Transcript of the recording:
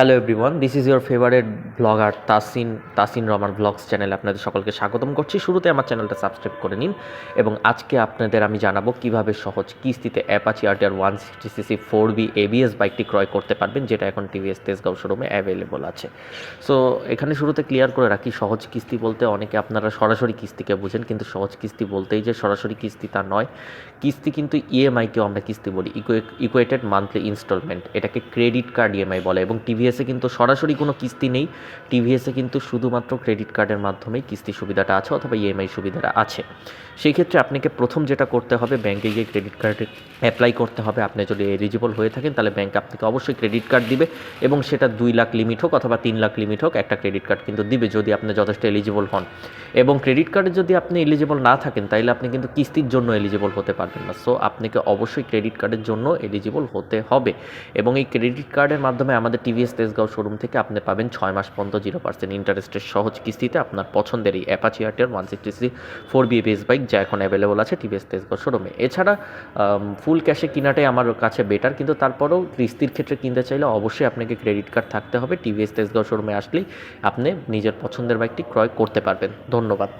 Hello everyone this is your favourite blogger Tasin Tasin Rahman blogs চ্যানেলে আপনাদের সকলকে স্বাগতম করছি। শুরুতে আমার চ্যানেলটা সাবস্ক্রাইব করে নিন এবং আজকে আপনাদের আমি জানাব কীভাবে সহজ কিস্তিতে Apache RTR one sixty CC four V ABS বাইকটি ক্রয় করতে পারবেন, যেটা এখন টিভিএস তেজগাঁও শোরুমে অ্যাভেলেবল আছে। সো এখানে শুরুতে ক্লিয়ার করে রাখি, সহজ কিস্তি বলতে অনেকে আপনারা সরাসরি কিস্তিকে বুঝেন, কিন্তু সহজ কিস্তি বলতেই যে সরাসরি কিস্তি তা নয়। কিস্তি কিন্তু ইএমআইকেও আমরা কিস্তি বলি ইকুয়েটেড মান্থলি ইনস্টলমেন্ট এটাকে ক্রেডিট কার্ড ইএমআই বলে এবং টিভিএসে কিন্তু সরাসরি কোনো কিস্তি নেই। টিভিএসে কিন্তু শুধুমাত্র ক্রেডিট কার্ডের মাধ্যমেই কিস্তি সুবিধাটা আছে অথবা ইএমআই সুবিধাটা আছে। সেই ক্ষেত্রে আপনাকে প্রথম যেটা করতে হবে ব্যাংকে গিয়ে ক্রেডিট কার্ডে অ্যাপ্লাই করতে হবে। আপনি যদি এলিজিবল হয়ে থাকেন, তাহলে ব্যাংক আপনাকে অবশ্যই ক্রেডিট কার্ড দিবে এবং সেটা দুই লাখ লিমিট হোক অথবা তিন লাখ লিমিট হোক একটা ক্রেডিট কার্ড কিন্তু দিবে যদি আপনি যথেষ্ট এলিজিবল হন। এবং ক্রেডিট কার্ডে যদি আপনি এলিজিবল না থাকেন তাহলে আপনি কিন্তু কিস্তির জন্য এলিজিবল হতে পারবেন না। সো আপনাকে অবশ্যই ক্রেডিট কার্ডের জন্য এলিজিবল হতে হবে। এবং এই ক্রেডিট কার্ডের মাধ্যমে আমাদের টিভিএস তেজগাঁও শোরুম থেকে আপনি পাবেন ছয় মাস পর্যন্ত জিরো পার্সেন্ট ইন্টারেস্টের সহজ কিস্তিতে আপনার পছন্দের এই অ্যাপাচি আর্টের one sixty C four V base bike যা এখন অ্যাভেলেবল আছে টিভিএস তেজগাঁও শোরুমে এছাড়া ফুল ক্যাশে কেনাটাই আমার কাছে বেটার কিন্তু তারপরেও কিস্তির ক্ষেত্রে কিনতে চাইলে অবশ্যই আপনাকে ক্রেডিট কার্ড থাকতে হবে। টিভিএস তেজগাঁও শোরুমে আসলেই আপনি নিজের পছন্দের বাইকটি ক্রয় করতে পারবেন। ধন্যবাদ।